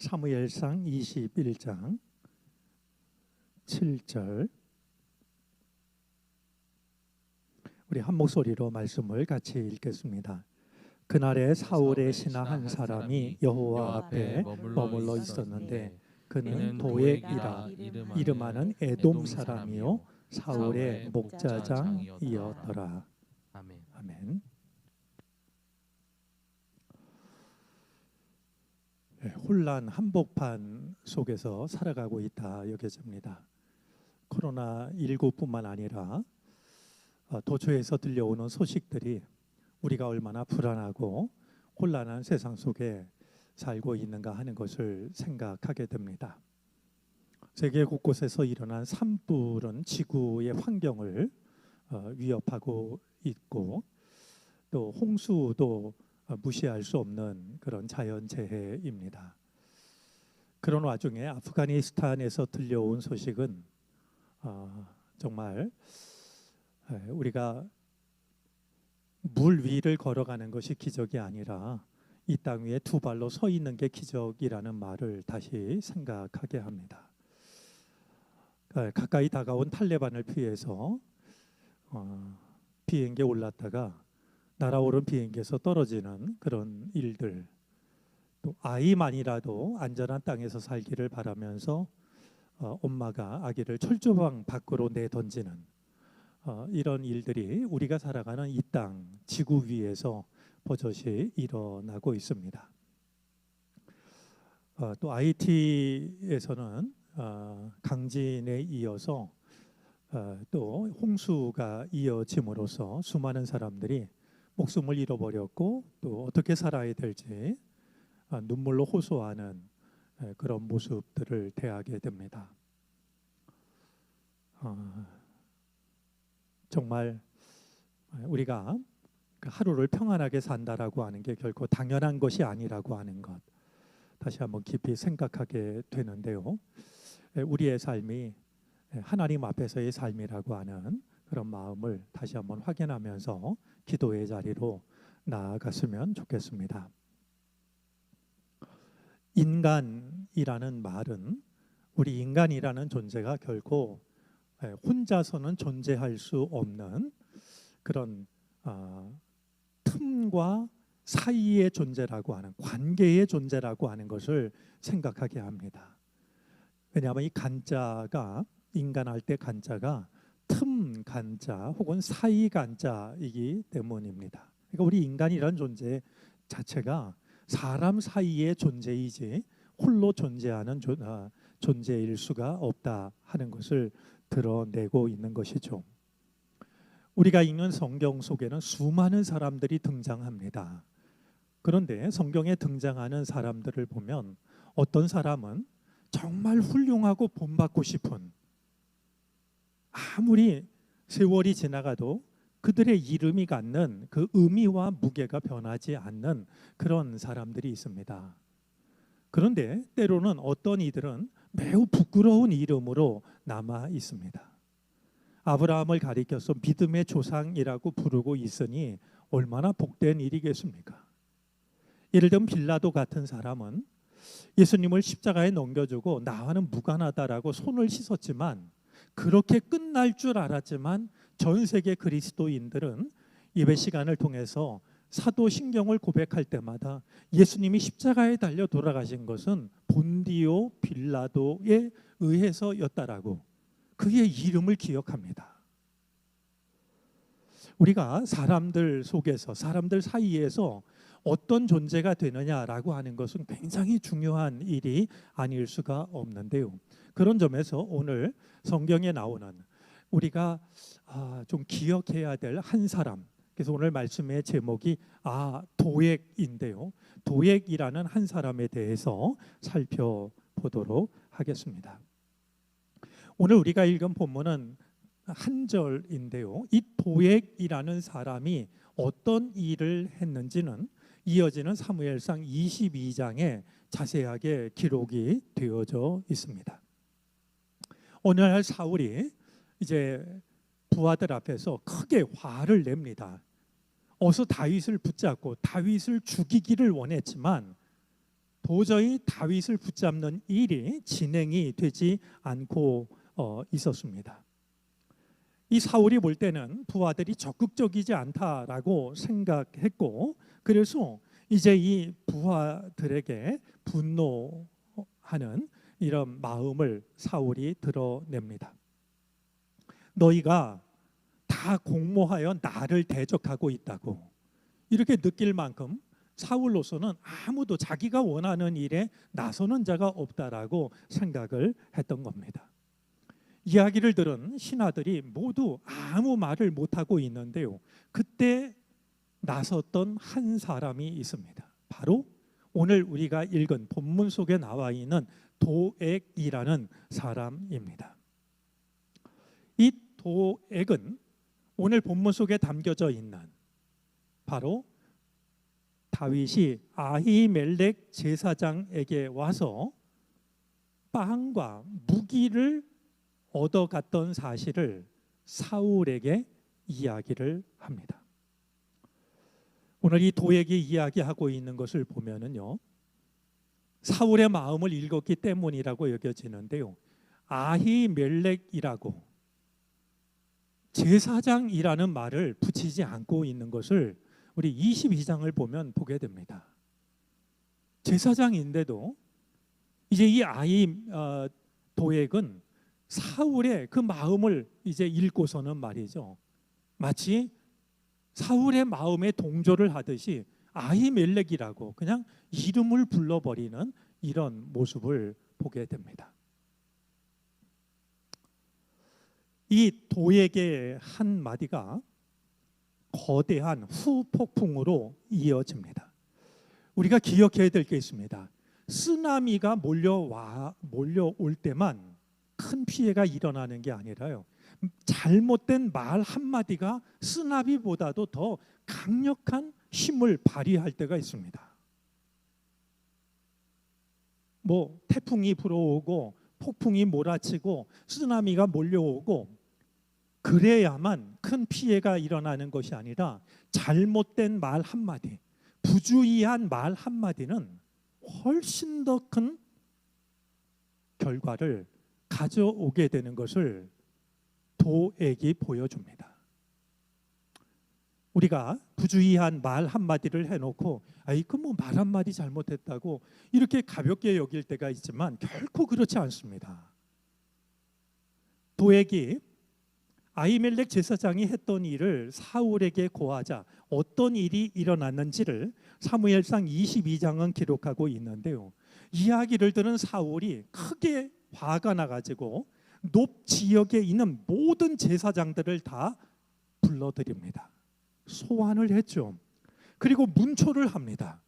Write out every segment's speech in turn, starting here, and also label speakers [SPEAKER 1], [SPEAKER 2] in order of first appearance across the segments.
[SPEAKER 1] 사무엘상 21장 7절 우리 한 목소리로 말씀을 같이 읽겠습니다. 그날에 사울의 신하 한 사람이 여호와 앞에 머물러 있었는데 그는 도액이라 이름하는 에돔 사람이요 사울의 목자장이었더라.
[SPEAKER 2] 아멘.
[SPEAKER 1] 아멘. 혼란 한복판 속에서 살아가고 있다 여겨집니다. 코로나 19뿐만 아니라 어, 도처에서 들려오는 소식들이 우리가 얼마나 불안하고 혼란한 세상 속에 살고 있는가 하는 것을 생각하게 됩니다. 세계 곳곳에서 일어난 산불은 지구의 환경을 어, 위협하고 있고 또 홍수도 어, 무시할 수 없는 그런 자연 재해입니다. 그런 와중에 아프가니스탄에서 들려온 소식은 어, 정말 에, 우리가 물 위를 걸어가는 것이 기적이 아니라 이 땅 위에 두 발로 서 있는 게 기적이라는 말을 다시 생각하게 합니다. 에, 가까이 다가온 탈레반을 피해서 어, 비행기에 올랐다가 날아오른 비행기에서 떨어지는 그런 일들 또 아이만이라도 안전한 땅에서 살기를 바라면서 어, 엄마가 아기를 철조망 밖으로 내던지는 어, 이런 일들이 우리가 살아가는 이 땅 지구 위에서 버젓이 일어나고 있습니다. 어, 또 IT에서는 어, 강진에 이어서 어, 또 홍수가 이어짐으로써 수많은 사람들이 목숨을 잃어버렸고 또 어떻게 살아야 될지 아, 눈물로 호소하는 에, 그런 모습들을 대하게 됩니다. 아, 정말 우리가 그 하루를 평안하게 산다라고 하는 게 결코 당연한 것이 아니라고 하는 것 다시 한번 깊이 생각하게 되는데요. 에, 우리의 삶이 에, 하나님 앞에서의 삶이라고 하는 그런 마음을 다시 한번 확인하면서 기도의 자리로 나아갔으면 좋겠습니다. 인간이라는 말은 우리 인간이라는 존재가 결코 예, 혼자서는 존재할 수 없는 그런 어, 틈과 사이의 존재라고 하는 관계의 존재라고 하는 것을 생각하게 합니다. 왜냐하면 이 간자가 인간할 때 간자가 틈 간자 혹은 사이 간자이기 때문입니다. 그러니까 우리 인간이라는 존재 자체가 사람 사이의 존재이지 홀로 존재하는 존, 아, 존재일 수가 없다 하는 것을 드러내고 있는 것이죠. 우리가 읽는 성경 속에는 수많은 사람들이 등장합니다. 그런데 성경에 등장하는 사람들을 보면 어떤 사람은 정말 훌륭하고 본받고 싶은 아무리 세월이 지나가도 그들의 이름이 갖는 그 의미와 무게가 변하지 않는 그런 사람들이 있습니다. 그런데 때로는 어떤 이들은 매우 부끄러운 이름으로 남아 있습니다. 아브라함을 가리켜서 믿음의 조상이라고 부르고 있으니 얼마나 복된 일이겠습니까? 예를 들면 빌라도 같은 사람은 예수님을 십자가에 넘겨주고 나와는 무관하다라고 손을 씻었지만 그렇게 끝날 줄 알았지만 전 세계 그리스도인들은 예배 시간을 통해서 사도 신경을 고백할 때마다 예수님이 십자가에 달려 돌아가신 것은 본디오 빌라도에 의해서였다라고 그의 이름을 기억합니다. 우리가 사람들 속에서 사람들 사이에서 어떤 존재가 되느냐라고 하는 것은 굉장히 중요한 일이 아닐 수가 없는데요. 그런 점에서 오늘 성경에 나오는 우리가 아, 좀 기억해야 될 한 사람. 그래서 오늘 말씀의 제목이 아 도액인데요. 도액이라는 한 사람에 대해서 살펴보도록 하겠습니다. 오늘 우리가 읽은 본문은 한 절인데요. 이 도액이라는 사람이 어떤 일을 했는지는 이어지는 사무엘상 22장에 자세하게 기록이 되어져 있습니다. 오늘날 사울이 이제 부하들 앞에서 크게 화를 냅니다. 어서 다윗을 붙잡고 다윗을 죽이기를 원했지만 도저히 다윗을 붙잡는 일이 진행이 되지 않고 어, 있었습니다. 이 사울이 볼 때는 부하들이 적극적이지 않다라고 생각했고 그래서 이제 이 부하들에게 분노하는 이런 마음을 사울이 드러냅니다. 너희가 다 공모하여 나를 대적하고 있다고 이렇게 느낄 만큼 사울로서는 아무도 자기가 원하는 일에 나서는 자가 없다라고 생각을 했던 겁니다. 이야기를 들은 신하들이 모두 아무 말을 못하고 있는데요. 그때 나섰던 한 사람이 있습니다. 바로 오늘 우리가 읽은 본문 속에 나와 있는 도액이라는 사람입니다. 이 도액은 오늘 본문 속에 담겨져 있는 바로 다윗이 아히멜렉 제사장에게 와서 빵과 무기를 얻어갔던 사실을 사울에게 이야기를 합니다. 오늘 이 도액이 이야기하고 있는 것을 보면은요. 사울의 마음을 읽었기 때문이라고 여겨지는데요. 아히멜렉이라고 제사장이라는 말을 붙이지 않고 있는 것을 우리 22장을 보면 보게 됩니다. 제사장인데도 이제 이 아이 어, 도액은 사울의 그 마음을 이제 읽고서는 말이죠. 마치 사울의 마음에 동조를 하듯이 아히멜렉이라고 그냥 이름을 불러버리는 이런 모습을 보게 됩니다. 이 도액의 한 마디가 거대한 후폭풍으로 이어집니다. 우리가 기억해야 될 게 있습니다. 쓰나미가 몰려와 몰려올 때만 큰 피해가 일어나는 게 아니라요. 잘못된 말 한마디가 쓰나미보다도 더 강력한 힘을 발휘할 때가 있습니다. 뭐 태풍이 불어오고 폭풍이 몰아치고 쓰나미가 몰려오고 그래야만 큰 피해가 일어나는 것이 아니라 잘못된 말 한마디, 부주의한 말 한마디는 훨씬 더 큰 결과를 가져오게 되는 것을 도액이 보여줍니다. 우리가 부주의한 말 한마디를 해놓고 아이 그뭐 말 한마디 잘못했다고 이렇게 가볍게 여길 때가 있지만 결코 그렇지 않습니다. 도액이 아이멜렉 제사장이 했던 일을 사울에게 고하자 어떤 일이 일어났는지를 사무엘상 22장은 기록하고 있는데요. 이야기를 들은 사울이 크게 화가 나가지고 높 지역에 있는 모든 제사장들을 다 불러들입니다. 소환을 했죠. 그리고 문초를 합니다.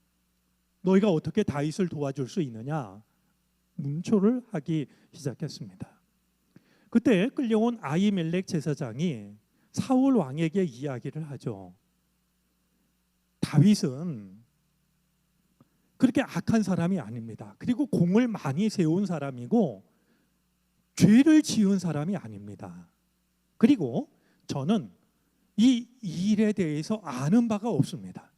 [SPEAKER 1] 너희가 어떻게 다윗을 도와줄 수 있느냐? 문초를 하기 시작했습니다. 그때 끌려온 아이멜렉 제사장이 사울 왕에게 이야기를 하죠. 다윗은 그렇게 악한 사람이 아닙니다. 그리고 공을 많이 세운 사람이고 죄를 지은 사람이 아닙니다. 그리고 저는 이 일에 대해서 아는 바가 없습니다.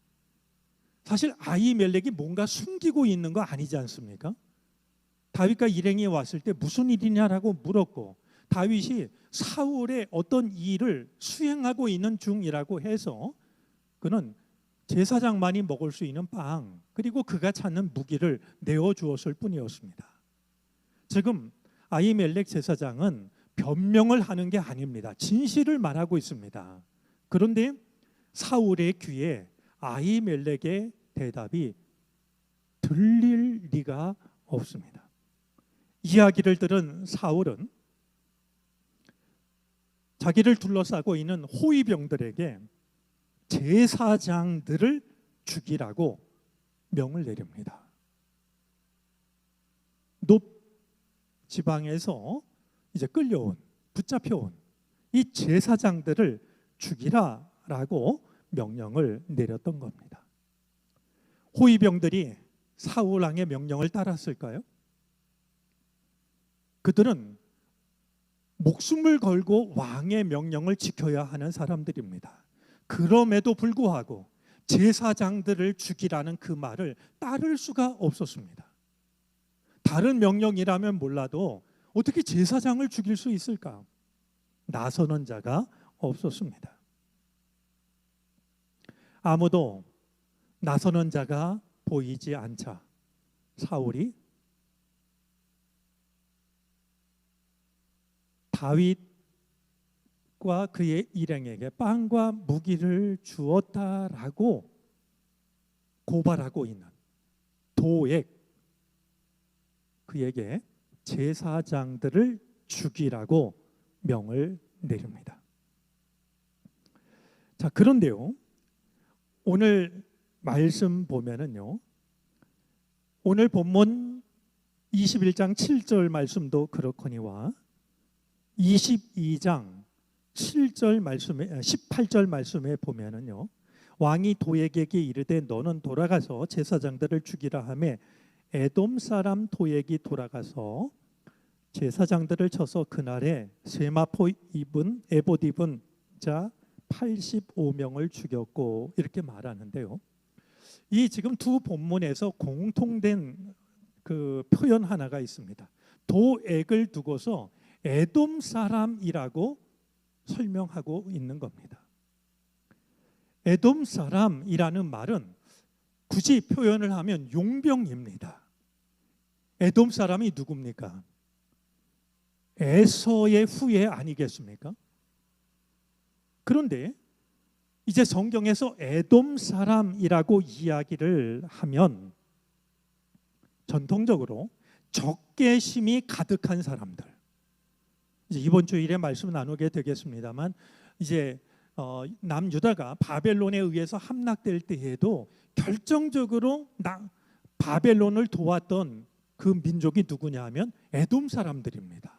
[SPEAKER 1] 사실 아이멜렉이 뭔가 숨기고 있는 거 아니지 않습니까? 다윗과 일행이 왔을 때 무슨 일이냐라고 물었고 다윗이 사울의 어떤 일을 수행하고 있는 중이라고 해서 그는 제사장만이 먹을 수 있는 빵 그리고 그가 찾는 무기를 내어 주었을 뿐이었습니다. 지금 아이멜렉 제사장은 변명을 하는 게 아닙니다. 진실을 말하고 있습니다. 그런데 사울의 귀에 아이멜렉의 대답이 들릴 리가 없습니다. 이야기를 들은 사울은 자기를 둘러싸고 있는 호위병들에게 제사장들을 죽이라고 명을 내립니다. 높 지방에서 이제 끌려온 붙잡혀온 이 제사장들을 죽이라라고 명령을 내렸던 겁니다. 호위병들이 사울 왕의 명령을 따랐을까요? 그들은 목숨을 걸고 왕의 명령을 지켜야 하는 사람들입니다. 그럼에도 불구하고 제사장들을 죽이라는 그 말을 따를 수가 없었습니다. 다른 명령이라면 몰라도 어떻게 제사장을 죽일 수 있을까? 나서는 자가 없었습니다. 아무도 나서는 자가 보이지 않자 사울이 다윗과 그의 일행에게 빵과 무기를 주었다라고 고발하고 있는 도액 그에게 제사장들을 죽이라고 명을 내립니다. 자, 그런데요. 오늘 말씀 보면은요. 오늘 본문 21장 7절 말씀도 그렇거니와 22장 7절 말씀에 18절 말씀에 보면은요. 왕이 도액에게 이르되 너는 돌아가서 제사장들을 죽이라 하매 에돔 사람 도액이 돌아가서 제사장들을 쳐서 그날에 세마포 입은 에봇 입은 자 85명을 죽였고 이렇게 말하는데요. 이 지금 두 본문에서 공통된 그 표현 하나가 있습니다. 도액을 두고서 에돔 사람이라고 설명하고 있는 겁니다. 에돔 사람이라는 말은 굳이 표현을 하면 용병입니다. 에돔 사람이 누굽니까? 에서의 후예 아니겠습니까? 그런데 이제 성경에서 에돔 사람이라고 이야기를 하면 전통적으로 적개심이 가득한 사람들. 이제 이번 주일에 말씀 나누게 되겠습니다만 이제 어, 남유다가 바벨론에 의해서 함락될 때에도 결정적으로 나, 바벨론을 도왔던 그 민족이 누구냐 하면 에돔 사람들입니다.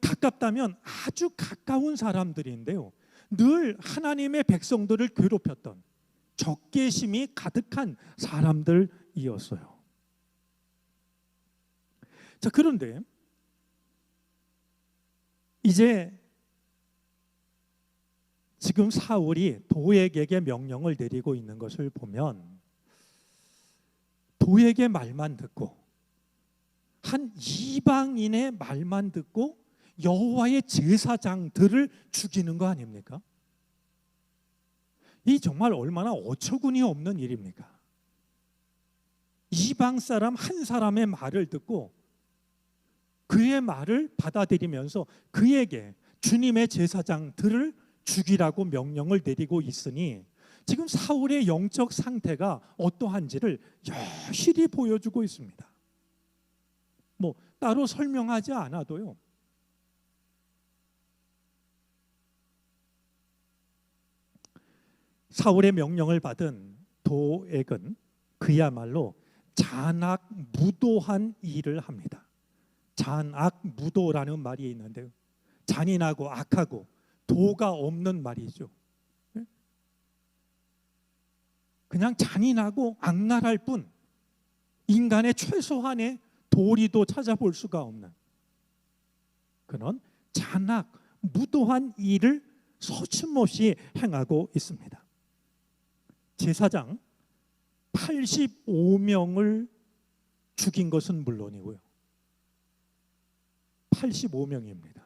[SPEAKER 1] 가깝다면 아주 가까운 사람들인데요. 늘 하나님의 백성들을 괴롭혔던 적개심이 가득한 사람들이었어요. 자, 그런데 이제 지금 사울이 도액에게 명령을 내리고 있는 것을 보면 도액의 말만 듣고 한 이방인의 말만 듣고 여호와의 제사장들을 죽이는 거 아닙니까? 이 정말 얼마나 어처구니 없는 일입니까? 이방 사람 한 사람의 말을 듣고 그의 말을 받아들이면서 그에게 주님의 제사장들을 죽이라고 명령을 내리고 있으니 지금 사울의 영적 상태가 어떠한지를 여실히 보여주고 있습니다. 뭐 따로 설명하지 않아도요. 사울의 명령을 받은 도액은 그야말로 잔악 무도한 일을 합니다. 잔악 무도라는 말이 있는데요. 잔인하고 악하고 도가 없는 말이죠. 예? 그냥 잔인하고 악랄할 뿐 인간의 최소한의 도리도 찾아볼 수가 없는 그런 잔악 무도한 일을 서슴없이 행하고 있습니다. 제사장 85명을 죽인 것은 물론이고요. 85명입니다.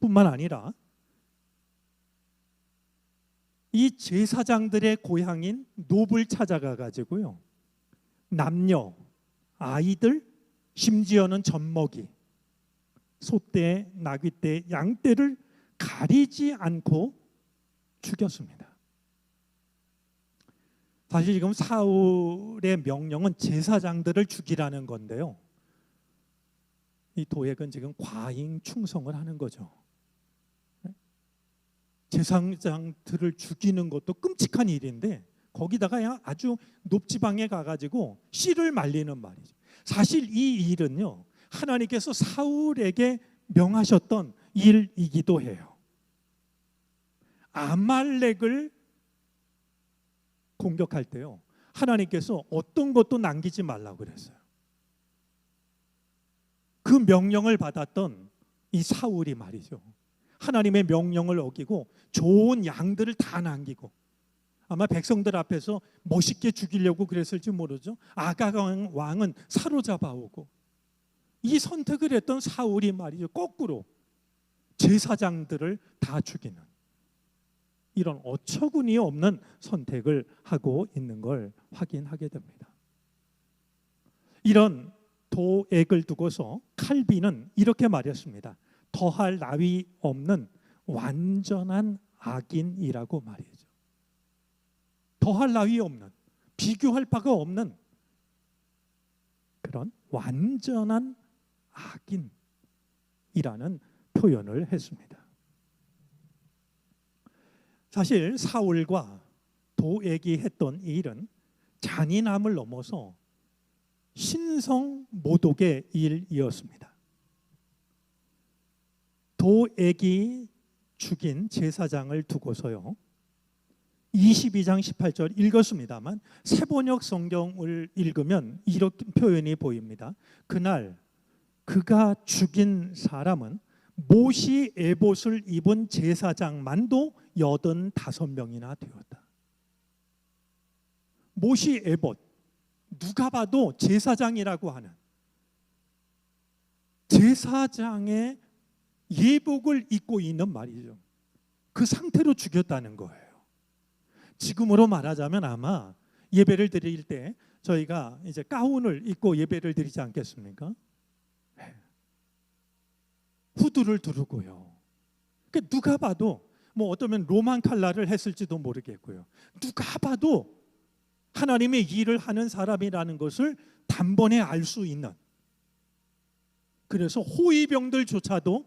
[SPEAKER 1] 뿐만 아니라 이 제사장들의 고향인 노블 찾아가 가지고요. 남녀, 아이들, 심지어는 젖먹이, 소떼, 나귀떼, 양떼를 가리지 않고 죽였습니다. 사실 지금 사울의 명령은 제사장들을 죽이라는 건데요. 이 도액은 지금 과잉 충성을 하는 거죠. 제사장들을 죽이는 것도 끔찍한 일인데 거기다가 아주 높지방에 가가지고 씨를 말리는 말이죠. 사실 이 일은요 하나님께서 사울에게 명하셨던 일이기도 해요. 아말렉을 공격할 때요. 하나님께서 어떤 것도 남기지 말라고 그랬어요. 그 명령을 받았던 이 사울이 말이죠. 하나님의 명령을 어기고 좋은 양들을 다 남기고 아마 백성들 앞에서 멋있게 죽이려고 그랬을지 모르죠. 아가 왕은 사로잡아 오고 이 선택을 했던 사울이 말이죠. 거꾸로 제사장들을 다 죽이는 이런 어처구니 없는 선택을 하고 있는 걸 확인하게 됩니다. 이런 도액을 두고서 칼빈은 이렇게 말했습니다. 더할 나위 없는 완전한 악인이라고 말이죠. 더할 나위 없는 비교할 바가 없는 그런 완전한 악인이라는 표현을 했습니다. 사실 사울과 도액이 했던 이 일은 잔인함을 넘어서 신성 모독의 일이었습니다. 도액이 죽인 제사장을 두고서요. 22장 18절 읽었습니다만 세번역 성경을 읽으면 이렇게 표현이 보입니다. 그날 그가 죽인 사람은 모시 에봇을 입은 제사장만도 여든 다섯 명이나 되었다. 모시 에봇 누가 봐도 제사장이라고 하는 제사장의 예복을 입고 있는 말이죠. 그 상태로 죽였다는 거예요. 지금으로 말하자면 아마 예배를 드릴 때 저희가 이제 가운을 입고 예배를 드리지 않겠습니까? 네. 후드를 두르고요. 그러니까 누가 봐도 뭐 어쩌면 로만 칼라를 했을지도 모르겠고요. 누가 봐도 하나님의 일을 하는 사람이라는 것을 단번에 알 수 있는 그래서 호위병들조차도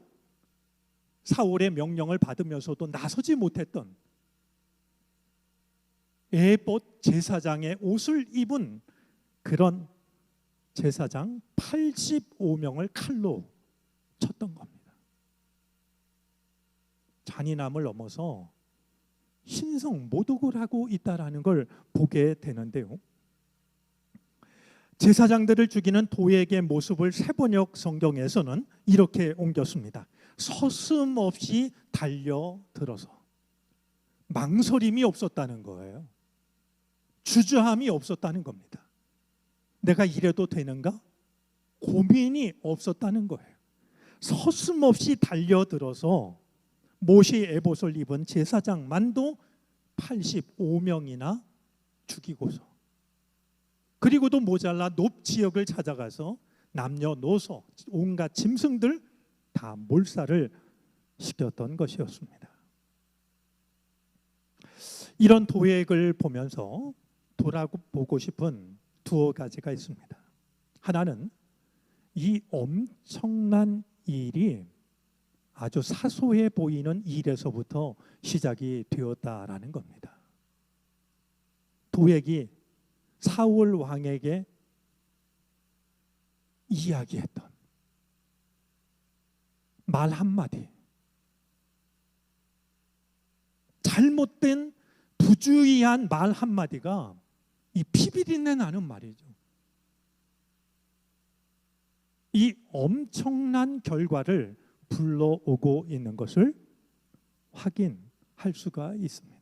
[SPEAKER 1] 사울의 명령을 받으면서도 나서지 못했던 에봇 제사장의 옷을 입은 그런 제사장 85명을 칼로 쳤던 겁니다. 잔인함을 넘어서 신성 모독을 하고 있다라는 걸 보게 되는데요. 제사장들을 죽이는 도액의 모습을 세번역 성경에서는 이렇게 옮겼습니다. 서슴없이 달려들어서 망설임이 없었다는 거예요. 주저함이 없었다는 겁니다. 내가 이래도 되는가? 고민이 없었다는 거예요. 서슴없이 달려들어서 모시 에봇을 입은 제사장만도 85명이나 죽이고서 그리고도 모자라 높 지역을 찾아가서 남녀노소 온갖 짐승들 다 몰살을 시켰던 것이었습니다. 이런 도액을 보면서 돌아보고 싶은 두어 가지가 있습니다. 하나는 이 엄청난 일이 아주 사소해 보이는 일에서부터 시작이 되었다라는 겁니다. 도액이 사울 왕에게 이야기했던 말 한마디 잘못된 부주의한 말 한마디가 이 피비린내 나는 말이죠. 이 엄청난 결과를 불러오고 있는 것을 확인할 수가 있습니다.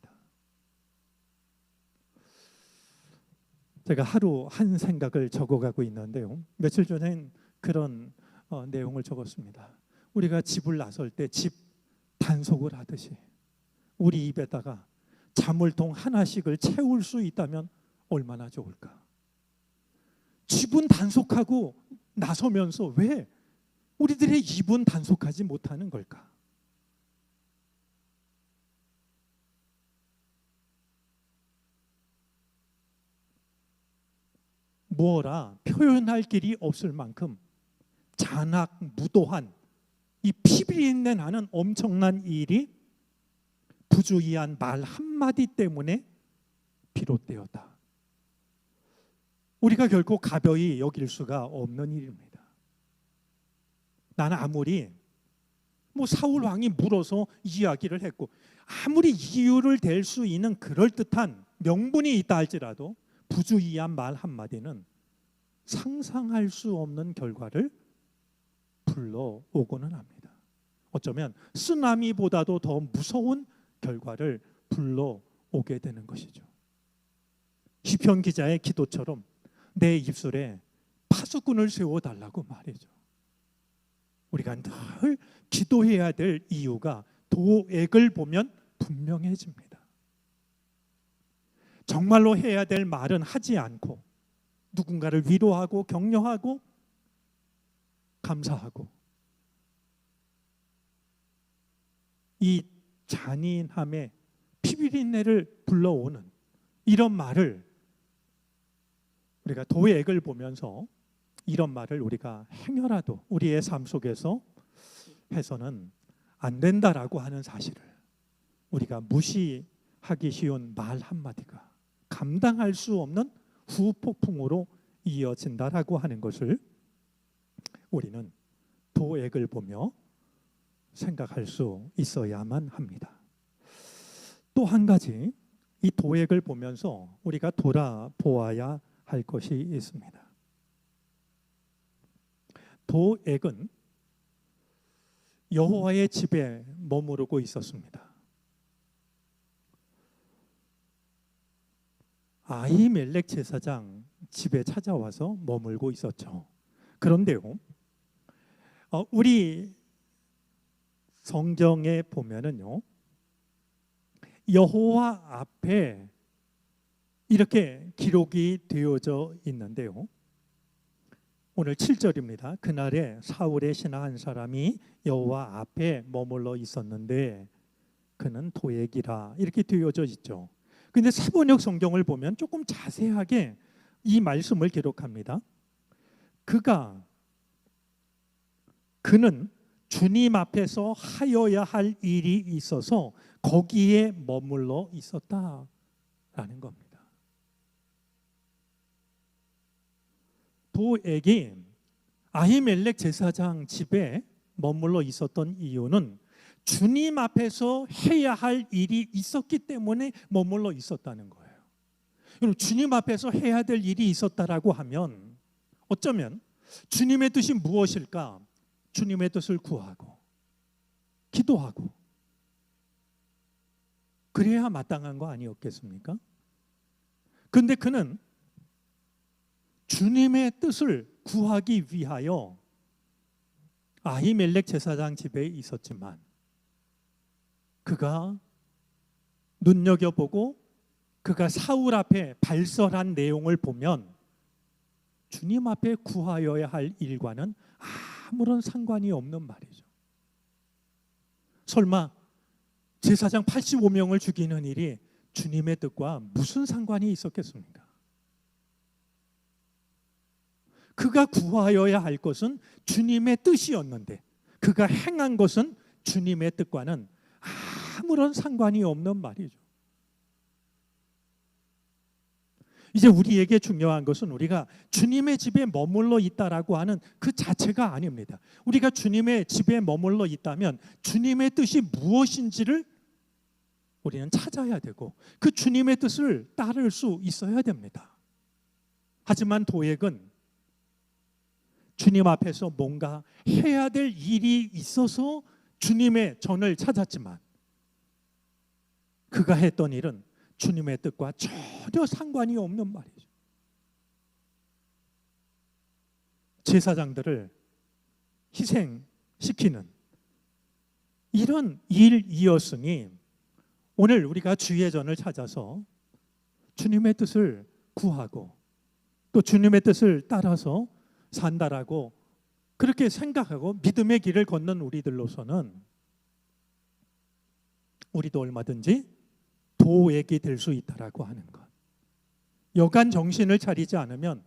[SPEAKER 1] 제가 하루 한 생각을 적어가고 있는데요. 며칠 전에 그런 어, 내용을 적었습니다. 우리가 집을 나설 때 집 단속을 하듯이 우리 입에다가 자물통 하나씩을 채울 수 있다면 얼마나 좋을까? 집은 단속하고 나서면서 왜 우리들의 입은 단속하지 못하는 걸까? 뭐라 표현할 길이 없을 만큼 잔악 무도한 이 피비린내 나는 엄청난 일이 부주의한 말 한마디 때문에 비롯되었다. 우리가 결코 가벼이 여길 수가 없는 일입니다. 나는 아무리 뭐 사울 왕이 물어서 이야기를 했고 아무리 이유를 댈 수 있는 그럴 듯한 명분이 있다 할지라도 부주의한 말 한마디는 상상할 수 없는 결과를 불러오고는 합니다. 어쩌면 쓰나미보다도 더 무서운 결과를 불러오게 되는 것이죠. 시편 기자의 기도처럼 내 입술에 파수꾼을 세워 달라고 말이죠. 우리가 늘 기도해야 될 이유가 도액을 보면 분명해집니다. 정말로 해야 될 말은 하지 않고 누군가를 위로하고 격려하고 감사하고 이 잔인함의 피비린내를 불러오는 이런 말을 우리가 도액을 보면서 이런 말을 우리가 행여라도 우리의 삶 속에서 해서는 안 된다라고 하는 사실을 우리가 무시하기 쉬운 말 한마디가 감당할 수 없는 후폭풍으로 이어진다라고 하는 것을 우리는 도액을 보며 생각할 수 있어야만 합니다. 또 한 가지 이 도액을 보면서 우리가 돌아보아야 할 것이 있습니다. 도액은 여호와의 집에 머무르고 있었습니다. 아히멜렉 제사장 집에 찾아와서 머물고 있었죠. 그런데요, 어, 우리 성경에 보면은요, 여호와 앞에 이렇게 기록이 되어져 있는데요. 오늘 7절입니다. 그날에 사울의 신하 한 사람이 여호와 앞에 머물러 있었는데 그는 도액이라 이렇게 되어져 있죠. 근데 사본역 성경을 보면 조금 자세하게 이 말씀을 기록합니다. 그가 그는 주님 앞에서 하여야 할 일이 있어서 거기에 머물러 있었다라는 겁니다. 도액이 아히멜렉 제사장 집에 머물러 있었던 이유는 주님 앞에서 해야 할 일이 있었기 때문에 머물러 있었다는 거예요. 여러분 주님 앞에서 해야 될 일이 있었다라고 하면 어쩌면 주님의 뜻이 무엇일까? 주님의 뜻을 구하고 기도하고 그래야 마땅한 거 아니었겠습니까? 근데 그는 주님의 뜻을 구하기 위하여 아히멜렉 제사장 집에 있었지만 그가 눈여겨보고 그가 사울 앞에 발설한 내용을 보면 주님 앞에 구하여야 할 일과는 아무런 상관이 없는 말이죠. 설마 제사장 85명을 죽이는 일이 주님의 뜻과 무슨 상관이 있었겠습니까? 그가 구하여야 할 것은 주님의 뜻이었는데 그가 행한 것은 주님의 뜻과는 아무런 상관이 없는 말이죠. 이제 우리에게 중요한 것은 우리가 주님의 집에 머물러 있다라고 하는 그 자체가 아닙니다. 우리가 주님의 집에 머물러 있다면 주님의 뜻이 무엇인지를 우리는 찾아야 되고 그 주님의 뜻을 따를 수 있어야 됩니다. 하지만 도액은 주님 앞에서 뭔가 해야 될 일이 있어서 주님의 전을 찾았지만 그가 했던 일은 주님의 뜻과 전혀 상관이 없는 말이죠. 제사장들을 희생시키는 이런 일이었으니 오늘 우리가 주의 전을 찾아서 주님의 뜻을 구하고 또 주님의 뜻을 따라서 산다라고 그렇게 생각하고 믿음의 길을 걷는 우리들로서는 우리도 얼마든지 도액이 될 수 있다라고 하는 것. 여간 정신을 차리지 않으면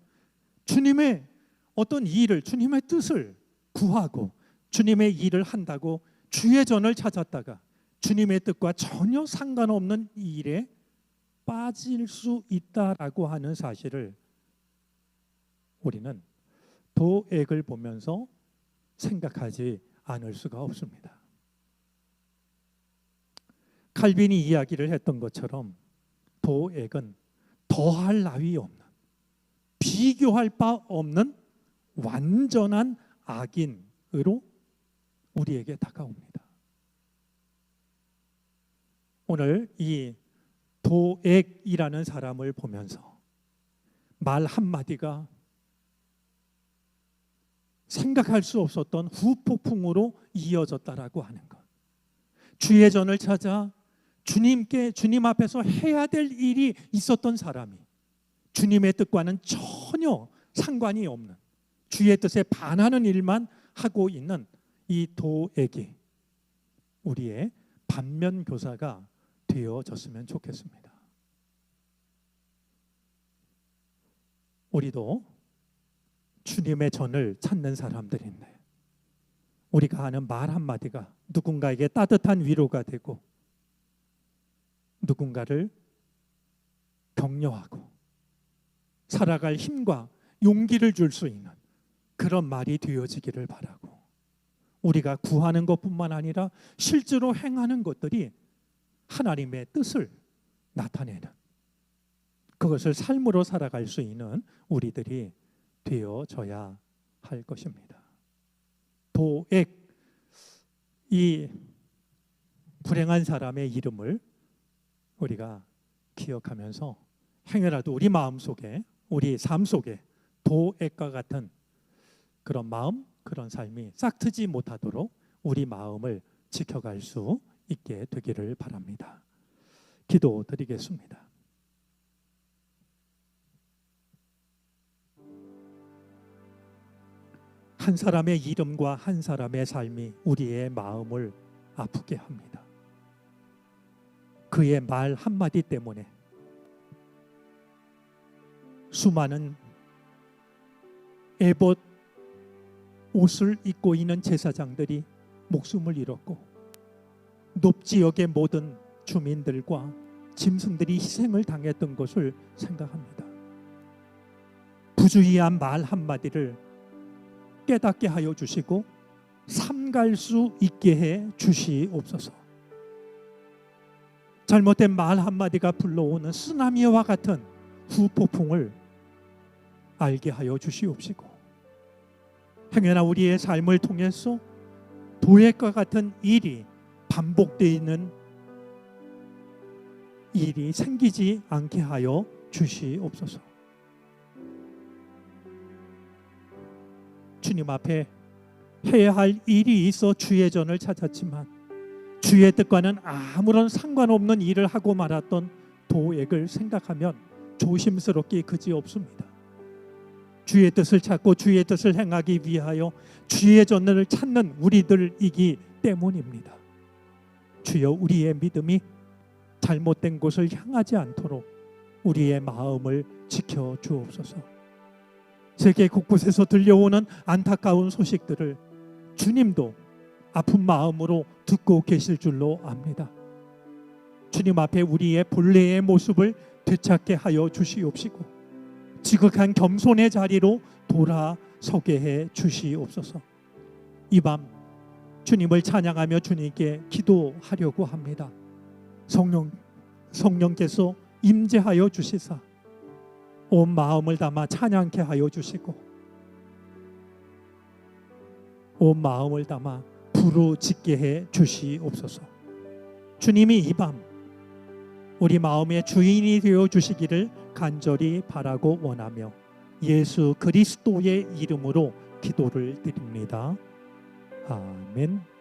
[SPEAKER 1] 주님의 어떤 일을 주님의 뜻을 구하고 주님의 일을 한다고 주의 전을 찾았다가 주님의 뜻과 전혀 상관없는 일에 빠질 수 있다라고 하는 사실을 우리는 도액을 보면서 생각하지 않을 수가 없습니다. 칼빈이 이야기를 했던 것처럼 도액은 더할 나위 없는 비교할 바 없는 완전한 악인으로 우리에게 다가옵니다. 오늘 이 도액이라는 사람을 보면서 말 한마디가 생각할 수 없었던 후폭풍으로 이어졌다라고 하는 것. 주의 전을 찾아 주님께 주님 앞에서 해야 될 일이 있었던 사람이 주님의 뜻과는 전혀 상관이 없는 주의 뜻에 반하는 일만 하고 있는 이 도에게 우리의 반면 교사가 되어졌으면 좋겠습니다. 우리도 주님의 전을 찾는 사람들인데 우리가 하는 말 한마디가 누군가에게 따뜻한 위로가 되고 누군가를 격려하고 살아갈 힘과 용기를 줄 수 있는 그런 말이 되어지기를 바라고 우리가 구하는 것뿐만 아니라 실제로 행하는 것들이 하나님의 뜻을 나타내는 그것을 삶으로 살아갈 수 있는 우리들이 되어져야 할 것입니다. 도액 이 불행한 사람의 이름을 우리가 기억하면서 행여라도 우리 마음 속에 우리 삶 속에 도액과 같은 그런 마음 그런 삶이 싹트지 못하도록 우리 마음을 지켜갈 수 있게 되기를 바랍니다. 기도 드리겠습니다. 한 사람의 이름과 한 사람의 삶이 우리의 마음을 아프게 합니다. 그의 말 한마디 때문에 수많은 에봇 옷을 입고 있는 제사장들이 목숨을 잃었고 높 지역의 모든 주민들과 짐승들이 희생을 당했던 것을 생각합니다. 부주의한 말 한마디를 깨닫게 하여 주시고 삼갈 수 있게 해 주시옵소서. 잘못된 말 한마디가 불러오는 쓰나미와 같은 후폭풍을 알게 하여 주시옵시고 행여나 우리의 삶을 통해서 도액과 같은 일이 반복되는 일이 생기지 않게 하여 주시옵소서. 주님 앞에 해야 할 일이 있어 주의 전을 찾았지만 주의 뜻과는 아무런 상관없는 일을 하고 말았던 도액을 생각하면 조심스럽게 그지 없습니다. 주의 뜻을 찾고 주의 뜻을 행하기 위하여 주의 전을 찾는 우리들이기 때문입니다. 주여 우리의 믿음이 잘못된 곳을 향하지 않도록 우리의 마음을 지켜 주옵소서. 세계 곳곳에서 들려오는 안타까운 소식들을 주님도 아픈 마음으로 듣고 계실 줄로 압니다. 주님 앞에 우리의 본래의 모습을 되찾게 하여 주시옵시고 지극한 겸손의 자리로 돌아서게 해 주시옵소서. 이 밤 주님을 찬양하며 주님께 기도하려고 합니다. 성령 성령께서 임재하여 주시사 온 마음을 담아 찬양케 하여 주시고 온 마음을 담아 부르짖게 해 주시옵소서. 주님이 이 밤 우리 마음의 주인이 되어 주시기를 간절히 바라고 원하며 예수 그리스도의 이름으로 기도를 드립니다. 아멘.